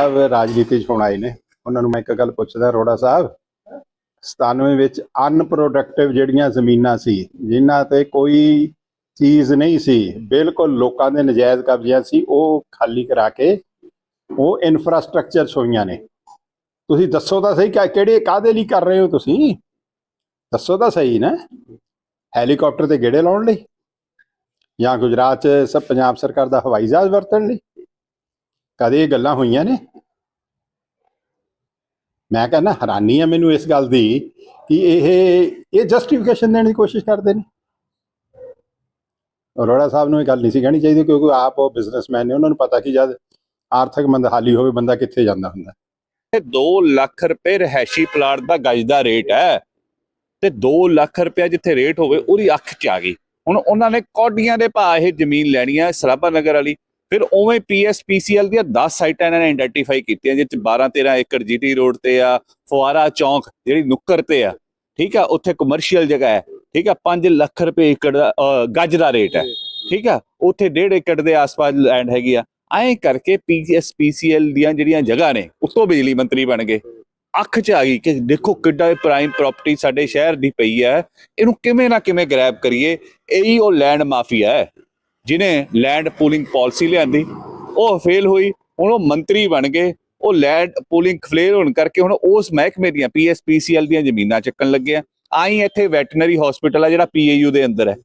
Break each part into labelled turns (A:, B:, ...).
A: ਸਾਹਿਬ ਰਾਜਨੀਤੀ 'ਚ ਹੁਣ ਆਏ ਨੇ। ਉਹਨਾਂ ਨੂੰ ਮੈਂ ਇੱਕ ਗੱਲ ਪੁੱਛਦਾ ਅਰੋੜਾ ਸਾਹਿਬ। 97 ਵਿੱਚ ਅਨਪ੍ਰੋਡਕਟਿਵ ਜਿਹੜੀਆਂ ਜ਼ਮੀਨਾਂ ਸੀ, ਜਿਨ੍ਹਾਂ ਤੇ ਕੋਈ ਚੀਜ਼ ਨਹੀਂ ਸੀ, ਬਿਲਕੁਲ ਲੋਕਾਂ ਦੇ ਨਜਾਇਜ਼ ਕਬਜ਼ਿਆਂ ਸੀ, ਉਹ ਖਾਲੀ ਕਰਾ ਕੇ ਉਹ ਇਨਫਰਾਸਟ੍ਰਕਚਰ ਹੋਈਆਂ ਨੇ। ਤੁਸੀਂ ਦੱਸੋ ਤਾਂ ਸਹੀ ਕਿ ਕਿਹੜੇ ਕਾਦੇ ਲਈ ਕਰ ਰਹੇ ਹੋ ਤੁਸੀਂ? ਦੱਸੋ ਤਾਂ ਸਹੀ ਨਾ। ਹੈਲੀਕਾਪਟਰ ਤੇ ਗੇੜੇ ਲਾਉਣ ਲਈ ਜਾਂ ਗੁਜਰਾਤ 'ਚ ਸਭ ਪੰਜਾਬ ਸਰਕਾਰ ਦਾ ਹਵਾਈ ਜਹਾਜ਼ ਵਰਤਣ ਲਈ? ਕਦੇ ਇਹ ਗੱਲਾਂ ਹੋਈਆਂ ਨੇ? ਮੈਂ ਕਹਿੰਦਾ ਹੈਰਾਨੀ ਆ ਮੈਨੂੰ ਇਸ ਗੱਲ ਦੀ ਕਿ ਇਹ ਇਹ ਜਸਟੀਫਿਕੇਸ਼ਨ ਦੇਣ ਦੀ ਕੋਸ਼ਿਸ਼ ਕਰਦੇ ਨੇ। ਅਰੋੜਾ ਸਾਹਿਬ ਨੂੰ ਇਹ ਗੱਲ ਨਹੀਂ ਸੀ ਕਹਿਣੀ ਚਾਹੀਦੀ ਕਿਉਂਕਿ ਆਪ ਉਹ ਬਿਜ਼ਨਸਮੈਨ ਨੇ, ਉਹਨਾਂ ਨੂੰ ਪਤਾ ਕਿ ਜਦ ਆਰਥਿਕ ਮੰਦਹਾਲੀ ਹੋਵੇ ਬੰਦਾ ਕਿੱਥੇ ਜਾਂਦਾ ਹੁੰਦਾ।
B: ਇਹ 2 ਲੱਖ ਰੁਪਏ ਰਹਿਸ਼ੀ ਪਲਾਟ ਦਾ ਗਜ ਦਾ ਰੇਟ ਹੈ ਤੇ 2 ਲੱਖ ਰੁਪਏ ਜਿੱਥੇ ਰੇਟ ਹੋਵੇ ਉਹਦੀ ਅੱਖ 'ਚ ਆ ਗਈ। ਹੁਣ ਉਹਨਾਂ ਨੇ ਕੌਡੀਆਂ ਦੇ ਭਾਅ ਇਹ ਜ਼ਮੀਨ ਲੈਣੀ ਹੈ ਸਰਾਭਾ ਨਗਰ ਵਾਲੀ। ਫਿਰ ਉਵੇਂ ਪੀਐਸਪੀਸੀਐਲ ਦੀਆਂ 10 ਸਾਈਟਾਂ ਇਹਨਾਂ ਨੇ ਆਇਡੈਂਟੀਫਾਈ ਕੀਤੀਆਂ ਜਿਹ 'ਚ 12 13 ਏਕੜ ਜੀਟੀ ਰੋਡ ਤੇ ਆ, ਫੁਆਰਾ ਚੌਂਕ, ਜਿਹੜੀ ਨੁੱਕਰ ਤੇ ਆ, ਠੀਕ ਆ, ਉੱਥੇ ਕਮਰਸ਼ੀਅਲ ਜਗ੍ਹਾ ਹੈ, ਠੀਕ ਆ 5 ਲੱਖ ਰੁਪਏ ਏਕੜ ਦਾ ਗੱਜ ਦਾ ਰੇਟ ਹੈ, ਠੀਕ ਆ, ਉੱਥੇ 1.5 ਏਕੜ ਦੇ ਆਸ-ਪਾਸ ਲੈਂਡ ਹੈਗੀ ਆ, ਐਂ ਕਰਕੇ ਪੀਐਸਪੀਸੀਐਲ ਦੀਆਂ ਜਿਹੜੀਆਂ ਜਗ੍ਹਾ ਨੇ, ਉੱਤੋਂ ਬਿਜਲੀ ਮੰਤਰੀ ਬਣ ਗਏ, ਅੱਖ 'ਚ ਆ ਗਈ ਕਿ ਦੇਖੋ ਕਿੱਡਾ ਇਹ ਪ੍ਰਾਈਮ ਪ੍ਰਾਪਰਟੀ ਸਾਡੇ ਸ਼ਹਿਰ ਦੀ ਪਈ ਹੈ, ਇਹਨੂੰ ਕਿਵੇਂ ਨਾ ਕਿਵੇਂ ਗ੍ਰੈਬ ਕਰੀਏ, ਇਹੀ ਉਹ ਲੈਂਡ ਮਾਫੀਆ ਹੈ। ਜਿਨੇ ਲੈਂਡ ਪੂਲਿੰਗ ਪਾਲਿਸੀ ਲਿਆਂਦੀ, ਉਹ ਫੇਲ ਹੋਈ, ਹੁਣ ਉਹ ਮੰਤਰੀ ਬਣ ਗਏ, ਉਹ ਲੈਂਡ ਪੂਲਿੰਗ ਫਲੇਰ ਹੋਣ ਕਰਕੇ ਹੁਣ ਉਸ ਮਹਿਕਮੇ ਦੀਆਂ ਪੀਐਸਪੀਸੀਐਲ ਦੀਆਂ ਜ਼ਮੀਨਾਂ ਚੱਕਣ ਲੱਗੇ ਆ ਆਈ ਇੱਥੇ ਵੈਟਰਨਰੀ ਹਸਪੀਟਲ ਆ ਜਿਹੜਾ ਪੀਏਯੂ ਦੇ ਅੰਦਰ ਹੈ।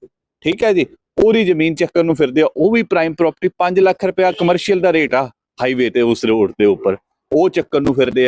B: ਠੀਕ ਹੈ ਜੀ? ਉਹਦੀ ਜ਼ਮੀਨ ਚੱਕਣ ਨੂੰ ਫਿਰਦੇ ਆ, ਉਹ ਵੀ ਪ੍ਰਾਈਮ ਪ੍ਰਾਪਰਟੀ 5 ਲੱਖ ਰੁਪਇਆ ਕਮਰਸ਼ੀਅਲ ਦਾ ਰੇਟ ਆ ਹਾਈਵੇ ਤੇ ਉਸ ਰੋਡ ਦੇ ਉੱਪਰ। ਉਹ ਚੱਕਣ ਨੂੰ ਫਿਰਦੇ ਆ।